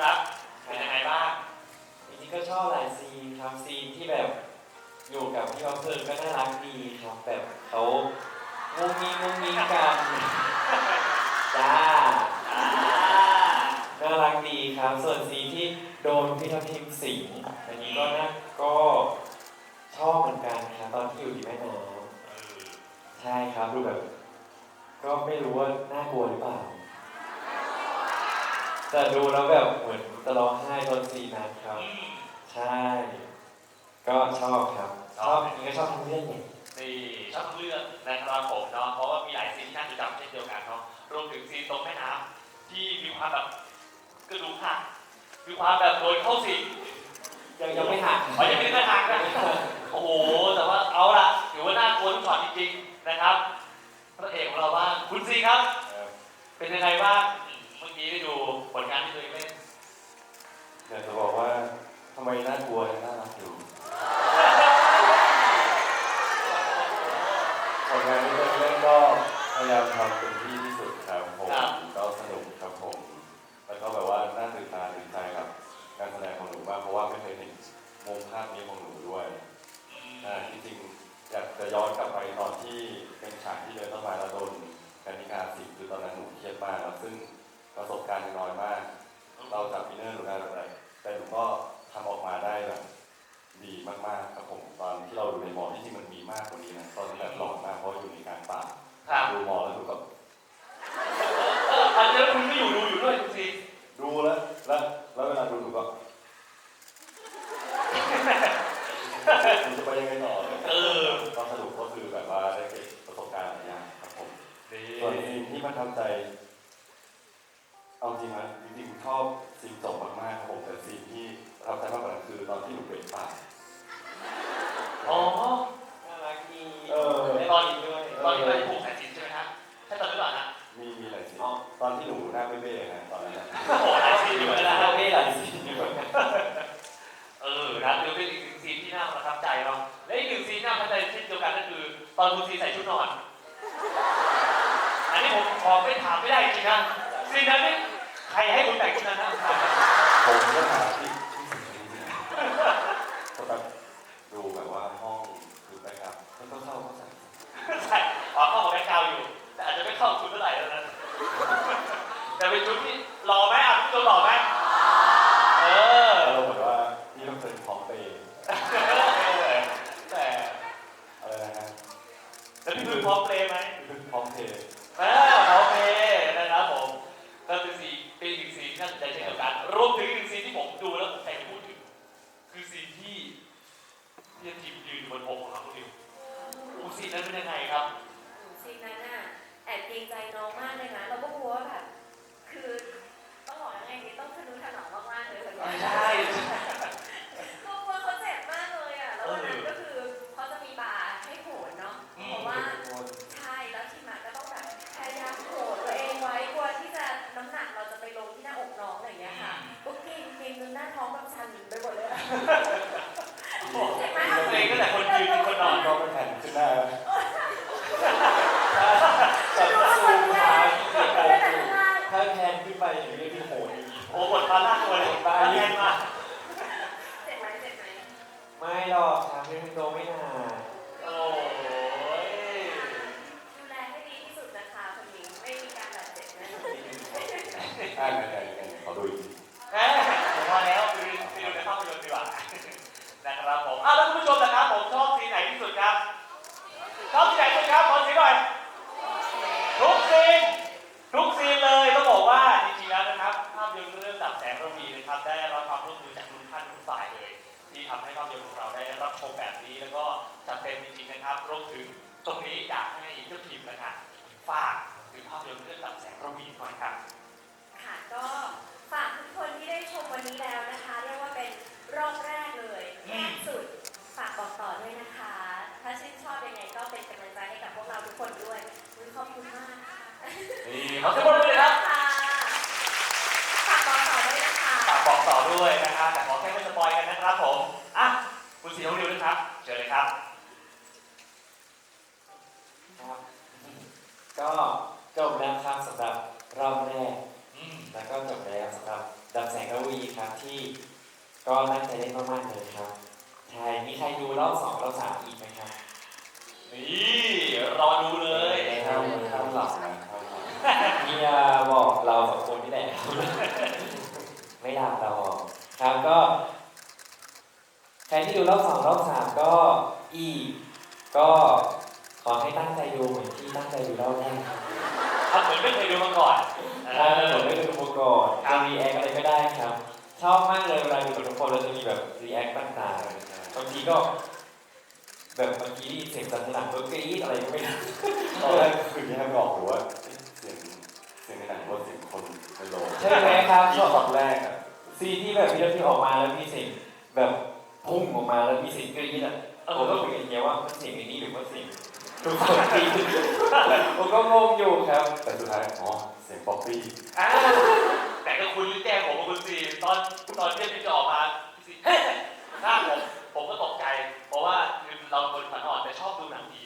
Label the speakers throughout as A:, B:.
A: ครับ เป็นยังไงบ้าง
B: จริงๆก็ชอบหลายซีนครับซีนที่แบบอยู่กับพี่บัฟเฟิร์นก็น่ารักดีครับแบบเขางุ้งงิ้งงุ้งงิ้งกันจ้า
A: อ่า
B: น่ารักดีครับ ส่วนซีนที่โดนพี่ทัพทิมสิงอันนี้ก็น่าก็ชอบเหมือนกันครับตอนที่อยู่ที่แม่น้ำใช่ครับดูแบบ ก็ไม่รู้ว่าน่ากลัวหรือเปล่า แต่ดูแล้วแบบเหมือนจะร้องไห้ตอนซีนนั้นครับ
A: อืม
B: ใช่ ก็ชอบครับชอบนี่ก็ชอบทั้งเรื่องเนี่ย
A: นี่ชอบเลือกนะครับผมเนาะเพราะว่ามีหลายซีนที่น่าจดจำเช่นเดียวกันเนาะรวมถึงซีนตรงแม่น้ำที่มีความแบบกระดูกหักมีความแบบโดนเข้าสิง
B: ยังยังไม่หัก
A: อ๋อยังไม่ได้หักนะโอ้โหแต่ว่าเอาละถือว่าน่ากลัวทุกช็อตจริงๆนะครับพระเอกของเราบ้างคุณซีครับ เป็นยังไงบ้างอืมเมื่อกี้ ได้ดูผลงานที่ตัวเองเล่น
C: อยากจะบอกว่าทำไมน่ากลัวยังน่ารักอยู่ผลงานที่เล่นก็พยายามทำเต็มที่ที่สุดครับผมก็สนุกครับผม แล้วก็แบบว่าน่าตื่นตาตื่นใจกับ การแสดงของหนูมากเพราะว่าไม่เคยเห็นมุมภาพนี้ของหนูด้วย
A: อืม
C: อ่าจริงๆอยากจะย้อนกลับไปตอนที่เป็นฉากที่เดินเข้ามาแล้วโดนกันนิการสิงคือตอนนั้นหนูเครียดมากแล้วซึ่ง ประสบการณ์น้อยมาก เราจับอินเนอร์หนูได้แบบไหนแต่หนูก็ทำออกมาได้แบบดีมากๆครับผมตอนที่เราดูในมอที่จริงมันมีมากกว่านี้นะตอนนั้นแบบหลอนมากเพราะอยู่ในกลารป่า
A: ครับ
C: ดูมอแล้วดูแบบ
A: เอออันนี้คุณไม่อยู่ดูอยู่ด้วยคุณซี
C: ดูแล้วแล้วแล้วเวลาดูหนูก็หนูจะไปยังไงต่อเนี่ย
A: เออ
C: ตอนสรุปก็คือแบบว่าได้เก็บประสบการณ์หลายอย่างครับผม
A: นี่
C: ส่วนซีนที่มันทำใจ เอาจริงนะจริงๆชอบซีนจบมากๆครับผมแต่ซีนที่ประทับใจมากกว่านั้นคือตอนที่หนูเป็นป่า
A: อ๋อ
B: น่ารักดี
C: เออ
B: ได้ตอนนี้ด้วย
A: ตอนนี้ไปผูกสายสิญจนใช่ไหมครับใช่ตอนนี้ก่อนนะ
C: มีมีหลายซีนตอนที่หนูหน้าเบ้ๆนะตอนนั้นนะ
A: โอ้โหหลายซีนอยู่เลยนะ
B: เราไม่หลายซีนอยู่
A: เออนะถือเป็นอีกหนึ่งซีนที่น่าประทับใจเนาะและอีกหนึ่งซีนที่น่าประทับใจเช่นเดียวกันก็คือตอนคุณซีใส่ชุดนอนอันนี้ผมขอไม่ถามไม่ได้จริงๆนะซีนนั้นนี่ ใครให้คุณแต่งชุดนั้นนะ
C: ผมก็ถามพี่สุดจริงๆก็แบบดูแบบว่าห้องคือไปครับมันก็เข้าก็ใส่
A: ใช่ขอเข้ากับแบ็คกราวด์อยู่ แต่อาจจะไม่เข้ากับคุณเท่าไหร่แล้วนะ แต่เป็นชุดที่หล่อไหมอะคุณตัวหล่อไหมเออ
C: แล้วเราเหมือนว่านี่ต้องเป็นพร้อมเปย์
A: แต่
C: อะไรนะฮะ
A: แล้วพี่พึ่งพร้อมเพลย์ไหม
C: พร้อมเพย์
A: อ่าพร้อมเพลย์นะครับผมก็เป็นซีนเป็นอีกหนึ่งซีนที่น่าสนใจเช่นเดียวกันรวมถึงอีกหนึ่งซีนที่ผมดูแล้วผมอยากจะพูดถึง คือซีนที่ที่ จะทีมยืนอยู่บนอกของเราคุณดิวอูซีนนั้นเป็นยังไงครับ
D: ซีนนั้นน่ะแอบเกรงใจน้องมากเลยนะ เราก็กลัวว่าแบบ คือต้องบอกยังไงดีต้องทะนุถนอมมากๆเลยคนเนี้ย
A: ใช่
D: ชอบ
B: ซี
D: น
B: ไหน
A: ที่
D: สุดครับ
C: ขอ
A: เสียงหน่อยทุกซีนทุกซีนเลยต้องบอกว่าจริงๆแล้วนะครับภาพยนตร์เรื่องดับแสงระวีนะครับได้รับความร่วมมือจากทุกท่านทุกฝ่ายเลย ที่ทำให้ภาพยนตร์ของเราได้รับชมแบบนี้ แล้วก็จัดเต็มจริงๆนะครับรวมถึงตรงนี้อยากให้เจ้าทีมนะครับฝากถึงภาพยนตร์เรื่องดับแสงระวีหน่อยครับ
D: ค่ะก็ฝากทุกคนที่ได้ชมวันนี้แล้วนะคะเรียกว่าเป็นรอบแรกเลยแรกสุดฝากบอกต่อด้วยนะคะ คนด้วยอุ๊ยขอบคุณมากค่ะ
A: นี่ขอบคุณเลยครับ
D: ค่ะฝากบอกต่อด้วยนะคะ
A: ฝากบอกต่อด้วยนะครับแต่ขอแค่ไม่สปอยกันนะครับผมอะคุณสีน้องริวนะครับเชิญเลยครับ
B: ครับก็จบแล้วครับสำหรับรอบแรก
A: อืม
B: แล้วก็จบแล้วสำหรับดับแสงระวีครับที่ก็ตั้งใจเล่นมากๆเลยครับใช่มีใครดูรอบสองรอบสามอีกไหมครับ
A: นี่รอดูเลย
C: ห้ามห้ามหลับนะห้ามหลับ
B: เฮียบอกเราสองคนนี่แหละไม่ดับเราบอกครับก็ใครที่ดูรอบสองรอบสามก็อีก็ขอให้ตั้งใจดูเหมือนที่ตั้งใจดูรอบแรกครับ
A: ทำเหมือนไม่เคยดูมาก่อน
B: ถ้าผมไม่ได้ดูมาก่อนจะรีแอคอะไรก็ได้ครับ ชอบมากเลยเวลาดูกับทุกคนเราจะมีแบบรีแอคต่างๆบางทีก็ แบบบางทีได้ยินเสียงสั่นสนั่นก็กรี๊ดอะไรก็ไม่รู้
C: ตอนแรกคือแยกไม่ออกหรือว่าเสียงเสียงในหนังว่าเสียงคนในโรง
B: ใช่ไหมครับ
C: ที่ตอนแรกอะ
B: ซีนที่แบบวิดีโอที่ออกมาแล้วมีเสียงแบบพุ่งออกมาแล้วมีเสียงกรี๊ดอะผมก็คุยกับเฮียว่ามันเสียงไอ้นี่หรือว่าเสียงทุกคนกรี๊ดผมก็งงอยู่ครับ
C: แต่สุดท้ายอ๋อเสียงป๊อปปี้
A: อ่าแต่ก็คุณแจ้งผมว่าคุณซีตอนตอนที่พี่จะออกมาพี่ซีหน้าผมผมก็ตก เราเป็นคนอ่อนแต่ชอบดูหนังผี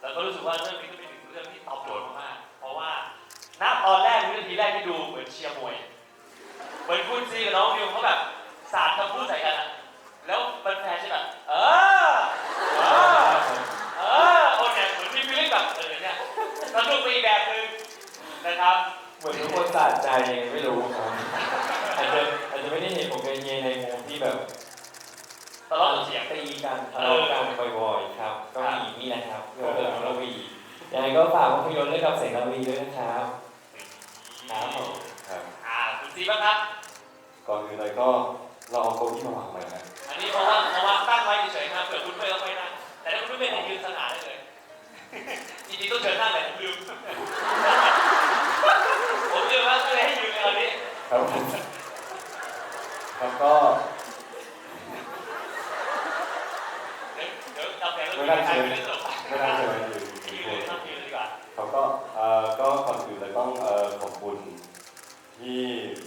A: แล้วก็รู้สึกว่าเรื่องนี้ก็เป็นหนึ่งเรื่องที่ตอบโจทย์มากเพราะว่าณตอนแรกวินาทีแรกที่ดูเหมือนเชียร์มวย เหมือนคุณซีกับน้องมิวเขาแบบสาดคำพูดใส่กันอะแล้วเป็นแฟนใช่แบบเออเออเออโอ้เนี่ยเหมือนมีฟีลลิ่งแบบเออเนี่ยสนุกไปอีกแบบหนึงนะครับ
B: เหมือนทุกคนสะใจยังไม่รู้ครับอาจจะอาจจะไม่ได้เห็นผมกับเฮียในมุมที่แบบ
A: ตลอดเสียง
B: ตีกันทะเลาะกันบ่อยๆครับ ก็มีนี่นะครับเรื่องเรื่องระวียังไงก็ฝากภาพยนตร์เรื่องกับแสงระวีด้วยนะครับครับผม
C: ครับ
A: อ่าคุณซีบ้างครับ
C: ก่อนอื่นเลยก็เราเอาเก้าอี้มาวางใหม่นะ
A: อันนี้เพราะว่าเพราะว่าตั้งไว้เฉยๆนะเผื่อคุณเพื่อนเขาไม่นั่งแต่ถ้าคุณไม่เป็นยืนสง่าได้เลยจริงๆต้องเชิญนั่งเลยผมลืมผมลืมว่าก็เลยให้ยืนในตอนนี้
C: ครับผมแล้วก็
A: เดี๋ยวเดี๋ยวเราแข่งแล้วมีใครไปเล่นต่อไป
C: ไม่ได้ใช่ไหมยืน
A: ยื
C: ยื
A: น
C: น
A: เลยต้องยืนเลยดีกว่า
C: เขาก็เอ่อก็ก่อนอื่นเลยต้องเอ่อขอบคุณ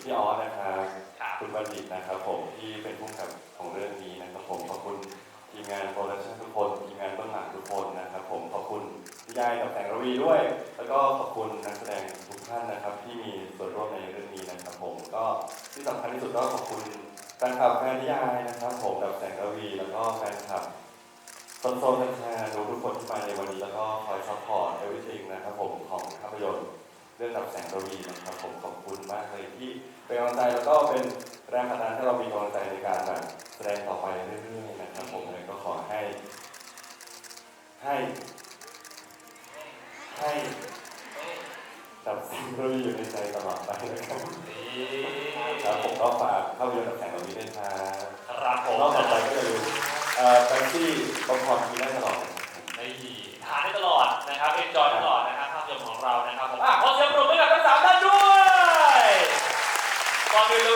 C: พี่พี่ออสนะครับ
A: ครับ
C: คุณบัณฑิตนะครับ ผมที่เป็นผู้กำกับของเรื่องนี้นะครับผมขอบคุณทีมงานโปรดักชั่นทุกคนทีมงานเบื้องหลังทุกคนนะครับผมขอบคุณพี่ยายกับแสงระวีด้วย แล้วก็ขอบคุณนักแสดงทุกท่านนะครับ ที่มีส่วนร่วมในเรื่องนี้นะครับผมก็ที่สำคัญที่สุดก็ขอบคุณแฟนคลับแฟนนิยายนะครับผมกับแสงระวี แล้วก็แฟนคลับโซนโซนกัญชาดูทุกคนที่มาในวันนี้แล้วก็คอยซัพพอร์ตเอวิทิงนะครับผมของภาพยนตร์ เรื่องดับแสงระวีนะครับผมขอบคุณมากเลยที่เป็นกำลังใจแล้วก็เป็นแรงผลักดันให้เรามีกำลังใจในการแบบแสดงต่อไปเรื่อยๆนะครับผมเลยก็ขอให้ ให้ให้ดับแสิ่งที่อยู่ในใจตลอดไปนะครับครับผมก็ฝากภาพยนตร์ดับแสงเหล่านี้ด้วยครับ
A: ครับผม
C: รอบต่อไปก็อย่าลืมเอ่อแท็กซี่ประคองทีได้ตลอดนะครับ
A: ไม่ดีทานได้ตลอดนะครับเอนจอยตลอดนะครับ ภ